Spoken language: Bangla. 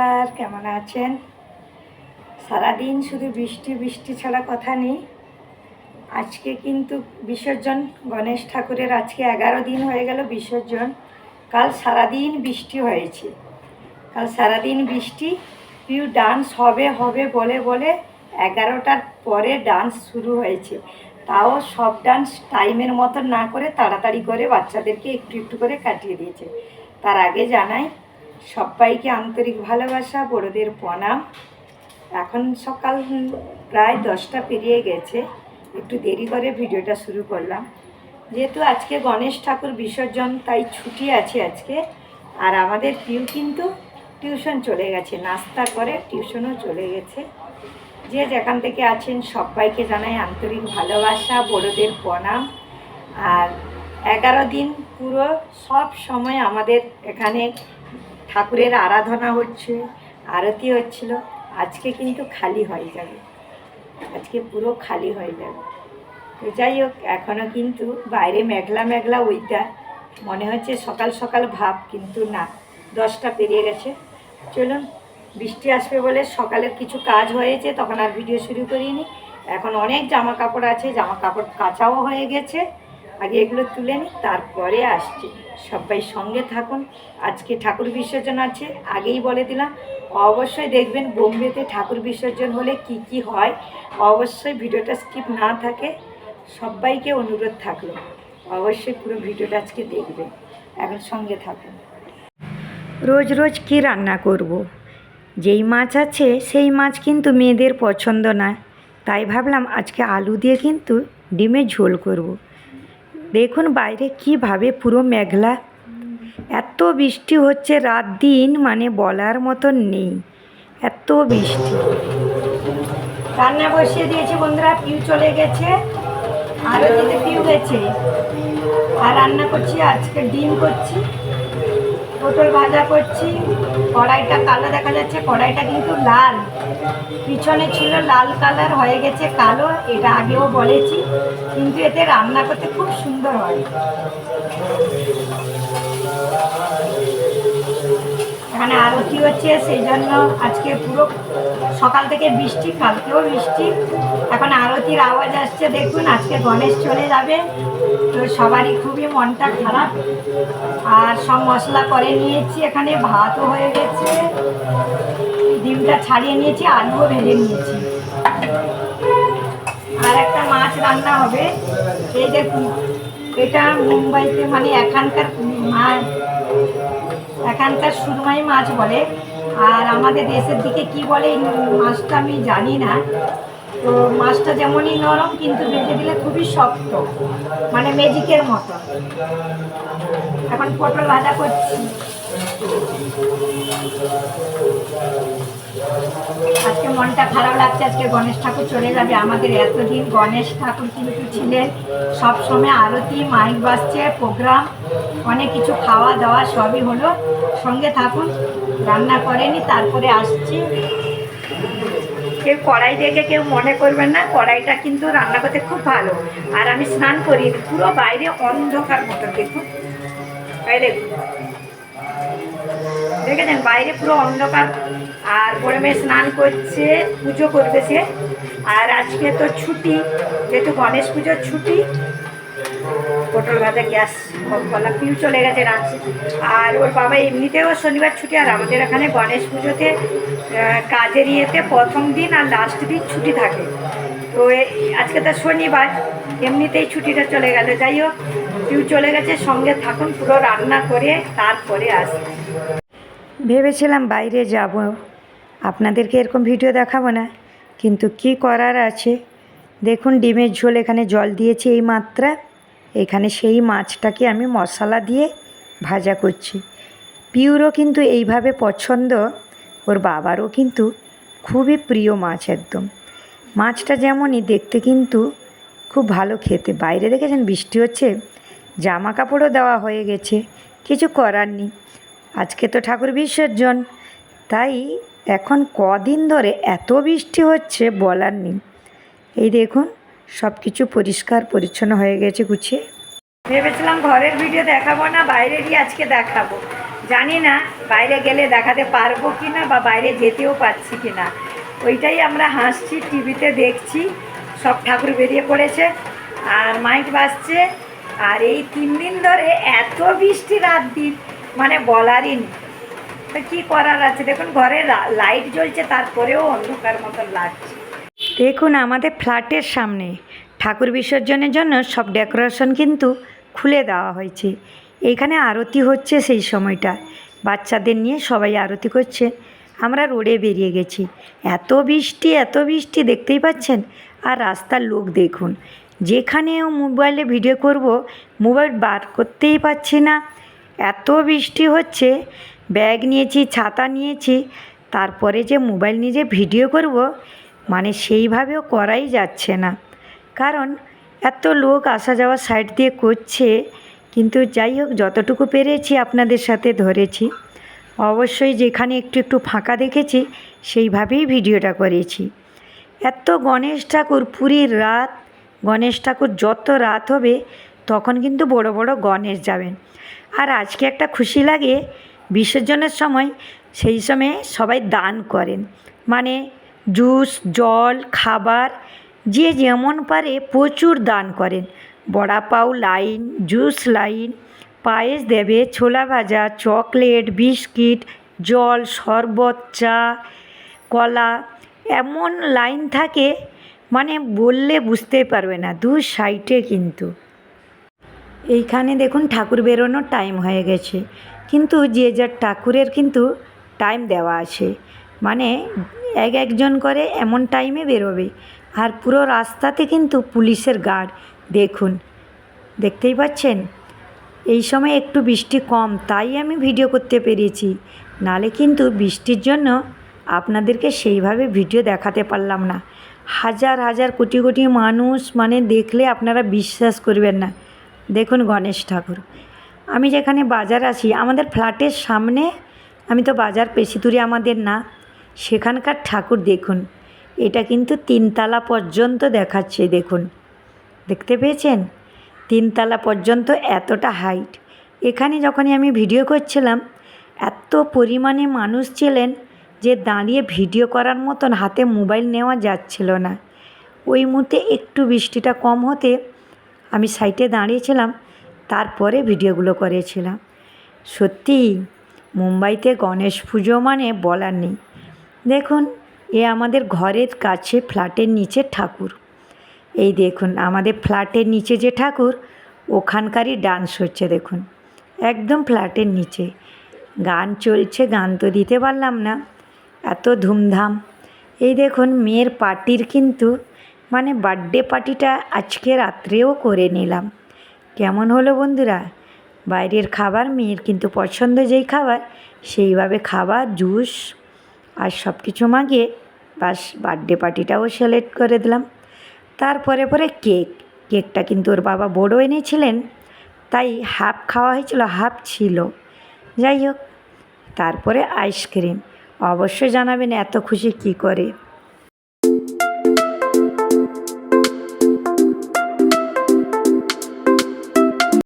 নমস্কার, কেমন আছেন? সারাদিন শুধু বৃষ্টি বৃষ্টি ছাড়া কথা নেই। আজকে কিন্তু বিসর্জন, গণেশ ঠাকুরের আজকে এগারো দিন হয়ে গেল বিসর্জন। কাল সারাদিন বৃষ্টি হয়েছে। কাল সারাদিন বৃষ্টি, পিউ ডান্স হবে হবে বলে বলে এগারোটার পরে ডান্স শুরু হয়েছে। তাও সব ডান্স টাইমের মতন না করে তাড়াতাড়ি করে বাচ্চাদেরকে একটু একটু করে কাটিয়ে দিয়েছে। তার আগে জানাই সবাইকে আন্তরিক ভালোবাসা, বড়দের প্রণাম। এখন সকাল প্রায় দশটা পেরিয়ে গেছে, একটু দেরি করে ভিডিওটা শুরু করলাম। যেহেতু আজকে গণেশ ঠাকুর বিসর্জন, তাই ছুটি আছে আজকে। আর আমাদের পিউ কিন্তু টিউশন চলে গেছে, নাস্তা করে টিউশনও চলে গেছে। যে যেখান থেকে আছেন সবাইকে জানাই আন্তরিক ভালোবাসা, বড়দের প্রণাম। আর এগারো দিন পুরো সব সময় আমাদের এখানে ঠাকুরের আরাধনা হচ্ছে, আরতি হচ্ছিল, আজকে কিন্তু খালি হয়ে যাবে। আজকে পুরো খালি হয়ে যাবে। তো যাই হোক এখনও কিন্তু বাইরে মেঘলা মেঘলা ওইটা মনে হচ্ছে সকাল সকাল ভাব, কিন্তু না, দশটা পেরিয়ে গেছে। চলুন, বৃষ্টি আসবে বলে সকালের কিছু কাজ হয়েছে, তখন আর ভিডিও শুরু করিনি। এখন অনেক জামা কাপড় আছে জামা কাপড় কাচাও হয়ে গেছে। আগে এগুলো তুলে নিই তারপরে আসছি। সবাই সঙ্গে থাকুন। আজকে ঠাকুর বিসর্জন আছে, আগেই বলে দিলাম। অবশ্যই দেখবেন বোম্বেতে ঠাকুর বিসর্জন হলে কি কি হয়। অবশ্যই ভিডিওটা স্কিপ না থাকে, সবাইকে অনুরোধ থাকল। অবশ্যই পুরো ভিডিওটা আজকে দেখবেন, এখন সঙ্গে থাকুন। রোজ রোজ কি রান্না করব। যেই মাছ আছে, সেই মাছ কিন্তু মেয়েদের পছন্দ না তাই ভাবলাম আজকে আলু দিয়ে কিন্তু ডিমের ঝোল করব। দেখুন বাইরে কীভাবে পুরো মেঘলা। এত বৃষ্টি হচ্ছে রাত দিন মানে বলার মতন নেই। এত বৃষ্টি। রান্না বসিয়ে দিয়েছি বন্ধুরা, পিউ চলে গেছে। আরও দিতে পিউ গেছে। আর রান্না করছি, আজকে ডিম করছি, পটল ভাজা করছি। কড়াইটা কালো দেখা যাচ্ছে, কড়াইটা কিন্তু লাল। পিছনে ছিল লাল কালার, হয়ে গেছে কালো, এটা আগেও বলেছি। কিন্তু এতে রান্না করতে খুব সুন্দর হয়। এখানে আরতি হচ্ছে, সেই জন্য আজকে পুরো সকাল থেকে বৃষ্টি, কালকেও বৃষ্টি। এখন আরতির আওয়াজ আসছে, দেখুন, আজকে গণেশ চলে যাবে। তো সবারই খুবই মনটা খারাপ। আর সব মশলা করে নিয়েছি, এখানে ভাতও হয়ে গেছে। ডিমটা ছাড়িয়ে নিয়েছি, আলুও ভেজে নিয়েছি। আর একটা মাছ রান্না হবে। এই দেখুন, এটা মুম্বাইতে মানে এখানকার মাছ। এখানকার সুরমাই মাছ বলে। আর আমাদের দেশের দিকে কি বলে মাছটা আমি জানি না। তো মাছটা যেমনই নরম, কিন্তু ভেজে দিলে খুবই শক্ত মানে ম্যাজিকের মতো। এখন পটল ভাজা করছি। আজকে মনটা খারাপ লাগছে, আজকে গণেশ ঠাকুর চলে যাবে। আমাদের এতদিন গণেশ ঠাকুর কিন্তু ছিলেন। সবসময় আরতি, মাইক বাজছে, প্রোগ্রাম, অনেক কিছু খাওয়া দাওয়া সবই হলো। সঙ্গে থাকুন, রান্না করেনি, তারপরে আসছি। কেউ কড়াই দেখে কেউ মনে করবেন না, কড়াইটা কিন্তু রান্না করতে খুব ভালো। আর আমি স্নান করি, পুরো বাইরে অন্ধকার মতো দেখুন। দেখেছেন? বাইরে পুরো অন্ধকার। আর বড় মেয়ে স্নান করছে, পুজো করবে সে আর আজকে তো ছুটি, যেহেতু গণেশ পুজোর ছুটি, পটল ভাজা, গ্যাস কলা, পিউ চলে গেছে রাঁচি আর ওর বাবা এমনিতেও শনিবার ছুটি, আর আমাদের এখানে গণেশ পুজোতে কাজের ইয়েতে প্রথম দিন আর লাস্ট দিন ছুটি থাকে। তো আজকে তো শনিবার, এমনিতেই ছুটিটা চলে গেল। যাই হোক, পিউ চলে গেছে, সঙ্গে থাকুন, পুরো রান্না করে তারপরে আসবে। ভেবেছিলাম বাইরে যাব। আপনাদেরকে এরকম ভিডিও দেখাবো না, কিন্তু কি করার আছে? দেখুন, ডিমের ঝোল এখানে জল দিয়েছি এই মাত্রা। এখানে সেই মাছটাকে আমি মশলা দিয়ে ভাজা করছি। পিউরও কিন্তু এইভাবে পছন্দ, ওর বাবারও কিন্তু খুবই প্রিয় মাছ একদম। মাছটা যেমনই দেখতে কিন্তু খুব ভালো খেতে। বাইরে দেখেছেন, বৃষ্টি হচ্ছে জামা কাপড়ও দেওয়া হয়ে গেছে, কিছু করার নেই। আজকে তো ঠাকুর বিসর্জন, তাই এখন কদিন ধরে এত বৃষ্টি হচ্ছে বলার নেই। এই দেখুন সব কিছু পরিষ্কার পরিচ্ছন্ন হয়ে গেছে গুছিয়ে। ভেবেছিলাম ঘরের ভিডিও দেখাবো না বাইরেরই আজকে দেখাবো। জানি না বাইরে গেলে দেখাতে পারব কি না বা বাইরে যেতেও পারছি কি না ওইটাই আমরা হাসছি, টিভিতে দেখছি, সব ঠাকুর বেরিয়ে পড়েছে, আর মাইক বাজছে। আর এই তিন দিন ধরে এত বৃষ্টি রাত দিন মানে বলারই নেই। কী করার আছে? দেখুন, ঘরে লাইট জ্বলছে, তারপরেও অন্ধকার মতন লাগছে। দেখুন, আমাদের ফ্ল্যাটের সামনে ঠাকুর বিসর্জনের জন্য সব ডেকোরেশন কিন্তু খুলে দেওয়া হয়েছে। এইখানে আরতি হচ্ছে সেই সময়টা। বাচ্চাদের নিয়ে সবাই আরতি করছে। আমরা রোডে বেরিয়ে গেছি। এত বৃষ্টি এত বৃষ্টি, দেখতেই পাচ্ছেন? আর রাস্তার লোক দেখুন। যেখানেও মোবাইলে ভিডিও করব, মোবাইল বার করতেই পারছি না। এত বৃষ্টি হচ্ছে ব্যাগ নিয়েছি, ছাতা নিয়েছি, তারপরে যে মোবাইল নিয়ে যে ভিডিও করব মানে সেইভাবেও করাই যাচ্ছে না। কারণ এত লোক আসা যাওয়া সাইড দিয়ে করছে, কিন্তু যাই হোক, যতটুকু পেরেছি আপনাদের সাথে ধরেছি। অবশ্যই যেখানে একটু একটু ফাঁকা দেখেছি, সেইভাবেই ভিডিওটা করেছি। এত গণেশ ঠাকুর, পুরীর রাত, গণেশ ঠাকুর যত রাত হবে, তখন কিন্তু বড় বড় গণেশ যাবেন। আর আজকে একটা খুশি লাগে বিসর্জনের সময় সেই সময় সবাই দান করেন। মানে জুস, জল, খাবার, যে যেমন পারে প্রচুর দান করেন। বড়া পাও লাইন, জুস লাইন, পায়েস দেবে, ছোলা ভাজা, চকলেট, বিস্কিট, জল, শরবত, চা, কলা, এমন লাইন থাকে মানে বললে বুঝতে পারবে না, দু সাইডে কিন্তু। এইখানে দেখুন ঠাকুর বেরোনোর টাইম হয়ে গেছে। কিন্তু যে যার ঠাকুরের কিন্তু টাইম দেওয়া আছে। মানে এক একজন করে এমন টাইমে বেরোবে। আর পুরো রাস্তাতে কিন্তু পুলিশের গার্ড দেখুন, দেখতেই পাচ্ছেন? এই সময় একটু বৃষ্টি কম, তাই আমি ভিডিও করতে পেরেছি। নালে কিন্তু বৃষ্টির জন্য আপনাদেরকে সেইভাবে ভিডিও দেখাতে পারলাম না। হাজার হাজার কোটি কোটি মানুষ মানে দেখলে আপনারা বিশ্বাস করবেন না। দেখুন গণেশ ঠাকুর আমি যেখানে বাজার আসি আমাদের ফ্ল্যাটের সামনে, আমি তো বাজার বেশি দূরে আমাদের না, সেখানকার ঠাকুর দেখুন। এটা কিন্তু তিনতলা পর্যন্ত দেখাচ্ছে, দেখুন। দেখতে পেয়েছেন? তিনতলা পর্যন্ত এতটা হাইট এখানে যখনই আমি ভিডিও করছিলাম, এত পরিমাণে মানুষ ছিলেন যে দাঁড়িয়ে ভিডিও করার মতন হাতে মোবাইল নেওয়া যাচ্ছিল না। ওই মুহূর্তে একটু বৃষ্টিটা কম হতে আমি সাইটে দাঁড়িয়েছিলাম তারপরে ভিডিওগুলো করেছিলাম। সত্যি, মুম্বাইতে গণেশ পুজো মানে বলার নেই। দেখুন, এ আমাদের ঘরের কাছে ফ্ল্যাটের নিচে ঠাকুর। এই দেখুন, আমাদের ফ্ল্যাটের নিচে যে ঠাকুর, ওখানকারই ডান্স হচ্ছে, দেখুন। একদম ফ্ল্যাটের নিচে। গান চলছে, গান তো দিতে পারলাম না। এত ধুমধাম। এই দেখুন, মেয়ের পার্টির কিন্তু মানে বার্থডে পার্টিটা আজকে রাত্রেও করে নিলাম। কেমন হলো বন্ধুরা? বাইরের খাবার, মেয়ের কিন্তু পছন্দ যেই খাবার, সেইভাবে খাবার, জুস আর সব কিছু মাগিয়ে বাস বার্থডে পার্টিটাও সিলেক্ট করে দিলাম। তারপরে পরে কেক কেকটা কিন্তু ওর বাবা বড় এনেছিলেন, তাই হাফ খাওয়া হয়েছিল হাফ ছিল। যাই হোক, তারপরে আইসক্রিম অবশ্যই জানাবেন এত খুশি কী করে?